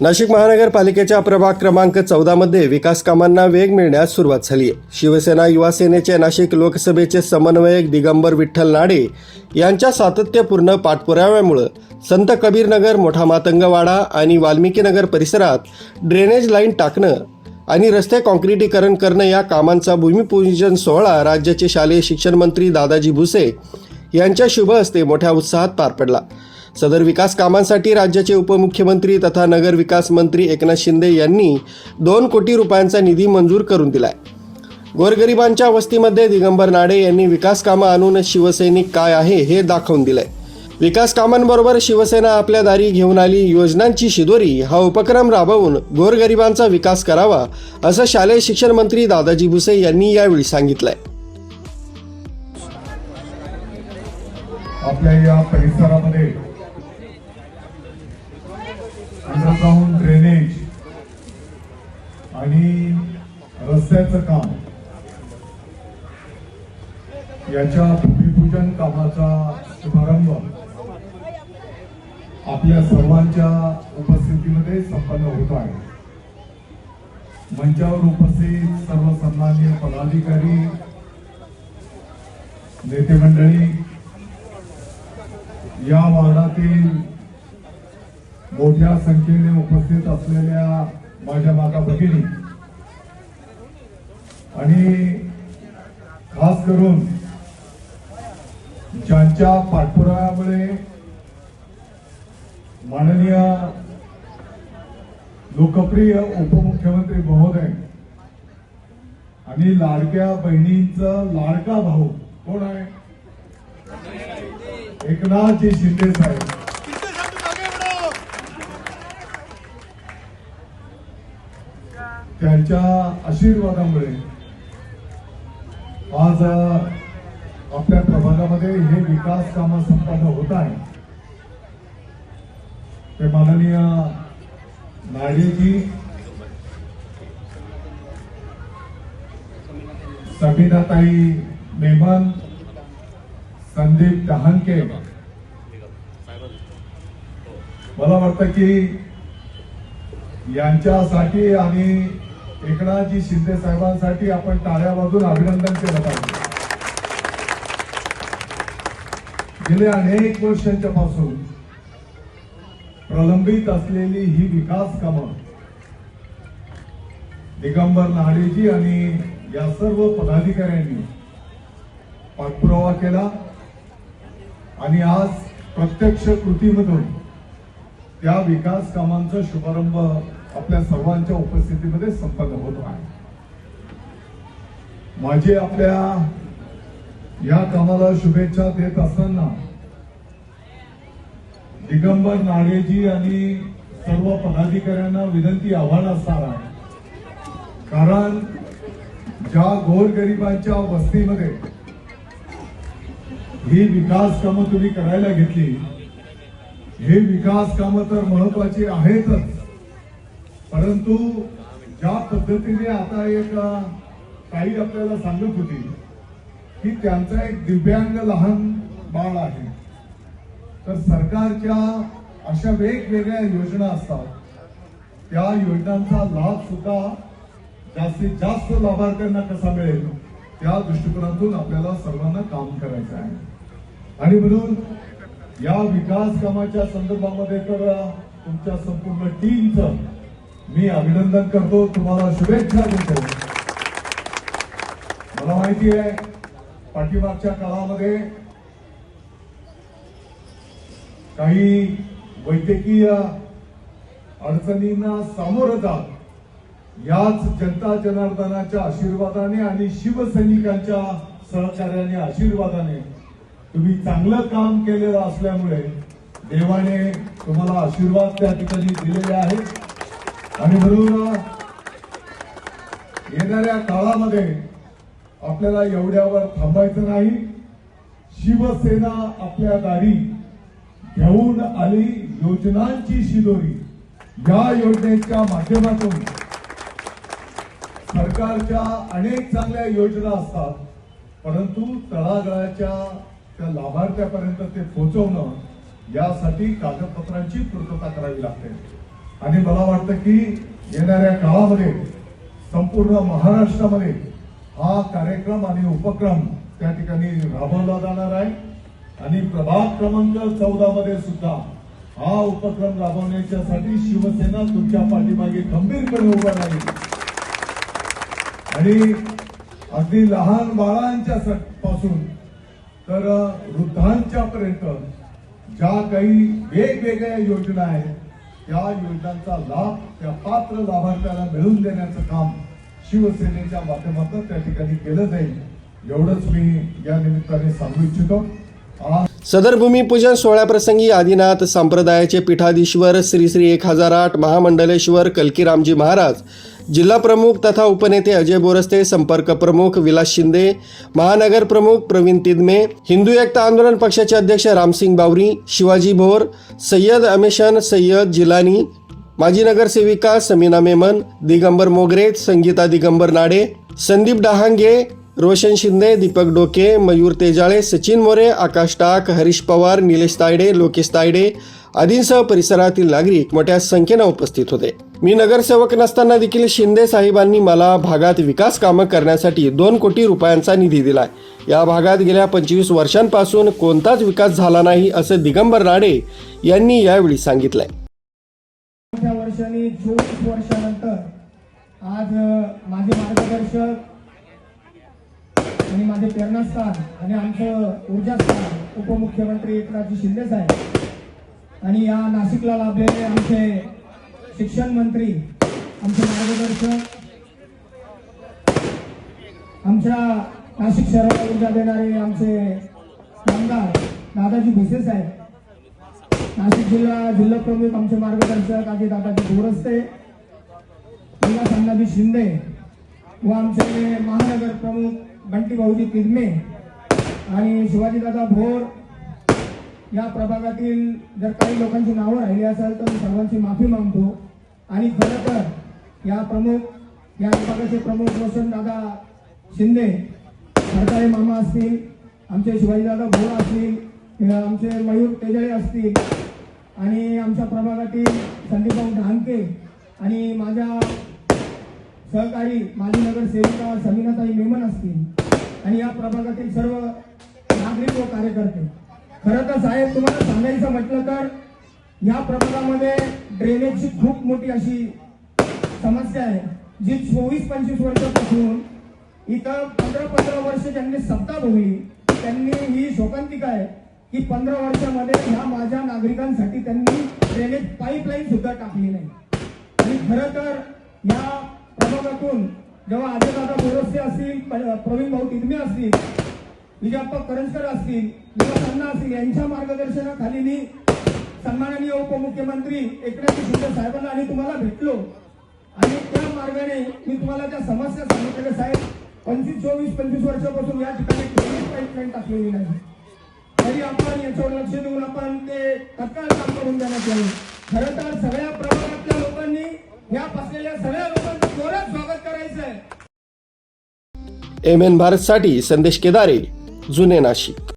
नाशिक महानगरपालिकेच्या प्रभाग क्रमांक चौदामध्ये विकास कामांना वेग मिळण्यास सुरुवात झाली आहे. शिवसेना युवा सेनेचे नाशिक लोकसभेचे समन्वयक दिगंबर विठ्ठल नाडे यांच्या सातत्यपूर्ण पाठपुराव्यामुळं संत कबीरनगर मोठा मातंगवाडा आणि वाल्मिकीनगर परिसरात ड्रेनेज लाईन टाकणं आणि रस्ते काँक्रिटीकरण करणं या कामांचा भूमिपूजन सोहळा राज्याचे शालेय शिक्षण मंत्री दादाजी भुसे यांच्या शुभ हस्ते मोठ्या उत्साहात पार पडला. सदर विकास कामांसाठी राज्याचे उपमुख्यमंत्री तथा नगर विकास मंत्री एकनाथ शिंदे यांनी दोन कोटी रुपयांचा निधी मंजूर करून दिलाय. गोरगरिबांच्या वस्तीमध्ये दिगंबर नाडे यांनी विकास कामं आणून शिवसैनिक काय आहे हे दाखवून दिलंय. विकास कामांबरोबर शिवसेना आपल्या दारी घेऊन आली योजनांची शिदोरी हा उपक्रम राबवून गोरगरिबांचा विकास करावा असं शालेय शिक्षण मंत्री दादाजी भुसे यांनी यावेळी सांगितलंय. आपल्या या परिसरामध्ये अंडरग्राऊंड ड्रेनेज आणि रस्त्याचं काम. याच्या भूमिपूजन कामाचा शुभारंभ आपल्या सर्वांच्या उपस्थितीमध्ये संपन्न होत आहे. मंचावर उपस्थित सर्व सन्माननीय पदाधिकारी नेते मंडळी या वार्डातील मोठ्या संख्येने उपस्थित असलेल्या माझ्या माता भगिनी. आणि खास करून ज्यांच्या पाठपुराव्यामुळे माननीय लोकप्रिय उपमुख्यमंत्री महोदय आणि लाडक्या बहिणींचा लाडका भाऊ कोण आहे? एकनाथजी शिंदे साहेब. त्यांच्या आशीर्वादामुळे आज आपल्या प्रभागामध्ये हे विकास कामं संपन्न होत आहे ते माननीय नाडेजी समीनाताई मेमन संदीप डहाणके. मला वाटतं की यांच्यासाठी आणि एकनाथजी शिंदे साहेबांसाठी आपण टाळ्या वाजून अभिनंदन केलं पाहिजे. गेले अनेक वर्षांच्या पासून प्रलंबित असलेली ही विकास कामं दिगंबर लहाडेजी आणि या सर्व पदाधिकाऱ्यांनी पाठपुरावा केला आणि आज प्रत्यक्ष कृतीमधून त्या विकास कामांचा शुभारंभ आपल्या सर्वांच्या उपस्थितीमध्ये संपन्न होतो आहे. माझी आपल्या या कामाला शुभेच्छा देत असताना दिगंबर नाडेजी आणि सर्व पदाधिकाऱ्यांना विनंती आव्हान असणार आहे. कारण ज्या गोरगरिबांच्या वस्तीमध्ये ही विकास कामं तुम्ही करायला घेतली हे विकास कामं तर महत्वाची आहेतच. परंतु ज्या पद्धतीने आता एक काही आपल्याला सांगत होती की त्यांचा एक दिव्यांग लहान बाळ आहे. तर सरकारच्या अशा वेगवेगळ्या योजना असतात. त्या योजनांचा लाभ सुद्धा जास्तीत जास्त लाभार्थ्यांना कसा मिळेल त्या दृष्टिकोनातून आपल्याला सर्वांना काम करायचं आहे. आणि म्हणून या विकास कामाच्या संदर्भामध्ये तर तुमच्या संपूर्ण टीमचं मी अभिनंदन करतो तुम्हाला शुभेच्छा देतो. मला माहिती आहे पाठीमागच्या काळामध्ये काही वैद्यकीय अडचणींना सामोरं जात याच जनता जनार्दनाच्या आशीर्वादाने आणि शिवसैनिकांच्या सहकार्याने आशीर्वादाने तुम्ही चांगलं काम केलेलं असल्यामुळे देवाने तुम्हाला आशीर्वाद त्या ठिकाणी दिलेले आहेत. आणि म्हणून येणाऱ्या काळामध्ये आपल्याला एवढ्यावर थांबायचं नाही. शिवसेना आपल्या दारी घेऊन आली योजनांची शिदोरी. या योजनेच्या माध्यमातून सरकारच्या अनेक चांगल्या योजना असतात परंतु तळागाळाच्या त्या लाभार्थ्यापर्यंत ते पोहोचवणं यासाठी कागदपत्रांची पूर्तता करावी लागते. आणि मला वाटतं की येणाऱ्या काळामध्ये संपूर्ण महाराष्ट्रामध्ये हा कार्यक्रम आणि उपक्रम त्या ठिकाणी राबवला जाणार आहे. आणि प्रभाग क्रमांक चौदा मध्ये सुद्धा हा उपक्रम राबवण्याच्यासाठी शिवसेना तुमच्या पाठीमागे खंबीरपणे उभा राहील. आणि अगदी लहान बाळांच्या पासून तर वृद्धांच्या पर्यंत ज्या काही वेगवेगळ्या योजना आहेत त्या योजनांचा लाभ त्या पात्र लाभार्थ्याला मिळवून देण्याचं काम शिवसेनेच्या माध्यमातून त्या ठिकाणी केलं जाईल एवढंच मी या निमित्ताने सांगू इच्छितो. सदर भूमिपूजन सोहळ्याप्रसंगी आदिनाथ संप्रदायाचे पीठाधीश्वर श्री श्री एक हजार आठ महामंडलेश्वर कलकीरामजी महाराज जिल्हा प्रमुख तथा उपनेते अजय बोरस्ते संपर्क प्रमुख विलास शिंदे महानगर प्रमुख प्रवीण तिदमे हिंदू एकता आंदोलन पक्षाचे अध्यक्ष रामसिंग बावरी शिवाजी भोर सय्यद अमेशन सय्यद जिलानी माजी नगरसेविका समीना मेमन दिगंबर मोगरे संगीता दिगंबर नाडे संदीप डहांगे रोशन शिंदे दीपक डोके मयूर तेजाळे सचिन मोरे आकाश टाक हरीश पवार निलेश तायडे लोकेश तायडे आदींसह परिसरातील नागरिक मोठ्या संख्येनं उपस्थित होते. मी नगरसेवक नसताना देखील शिंदे साहेबांनी मला भागात विकास कामं करण्यासाठी दोन कोटी रुपयांचा निधी दिलाय. या भागात गेल्या पंचवीस वर्षांपासून कोणताच विकास झाला नाही असं दिगंबर नाडे यांनी यावेळी सांगितलंय. वर्षांनी चोवीस वर्षानंतर आज माझे मार्गदर्शक आणि माझे प्रेरणास्थान आणि आमचं ऊर्जास्थान उपमुख्यमंत्री एकनाथजी शिंदे साहेब आणि या नाशिकला लाभलेले आमचे शिक्षण मंत्री आमचे मार्गदर्शक आमच्या नाशिक शहराला ऊर्जा देणारे आमचे आमदार दादाजी भुसे साहेब नाशिक जिल्हा जिल्हा प्रमुख आमचे मार्गदर्शक आजी दादाजी गोरस्ते विलास अण्णाजी शिंदे व आमचे महानगर प्रमुख बंटी भाऊजी तिदमे आणि शिवाजीदादा भोर या प्रभागातील जर काही लोकांची नावं राहिली असेल तर मी सर्वांची माफी मागतो. आणि खरं तर या प्रमुख या विभागाचे प्रमुख रोशन दादा शिंदे सरकारी मामा असतील आमचे शिवाजीदादा भोर असतील आमचे मयूर तेजळे असतील आणि आमच्या प्रभागातील संदीपभाऊ ढांके आणि माझ्या सहकारी माजी नगरसेविका समीनाताई मेमन असतील आणि या प्रभागातील सर्व नागरिक व कार्यकर्ते. खरं तर साहेब तुम्हाला सांगायचं म्हटलं तर या प्रभागामध्ये ड्रेनेजची खूप मोठी अशी समस्या आहे जी चोवीस पंचवीस वर्षापासून इथं पंधरा पंधरा वर्ष ज्यांनी सत्ता भोगली त्यांनी ही शोकांतिका आहे की पंधरा वर्षामध्ये ह्या माझ्या नागरिकांसाठी त्यांनी ड्रेनेज पाईपलाईन सुद्धा टाकली नाही. आणि खरं तर या प्रभागातून जेव्हा अजयदादा बोरसे असतील प- प्रवीण भाऊ तिदमे असतील विजयप्पा करंजकर असतील किंवा अण्णा असतील यांच्या मार्गदर्शनाखाली सन्माननीय उपमुख्यमंत्री एकनाथ शिंदे साहेबांना आणि तुम्हाला भेटलो. आणि त्या मार्गाने मी तुम्हाला त्या समस्या सांगितलेल्या साहेब पंचवीस चोवीस पंचवीस वर्षापासून या ठिकाणी ड्रेनेज पाईपलाईन टाकलेली नाही. तरी आपण याच्यावर लक्ष देऊन आपण ते तत्काळ काम करून देण्यात यावे. खरं तर सगळ्या प्रभागातल्या लोकांनी या बसलेल्या सगळ्या लोकांचं जोरात स्वागत करायचं आहे एम एन भारतसाठी संदेश केदारे जुने नाशिक.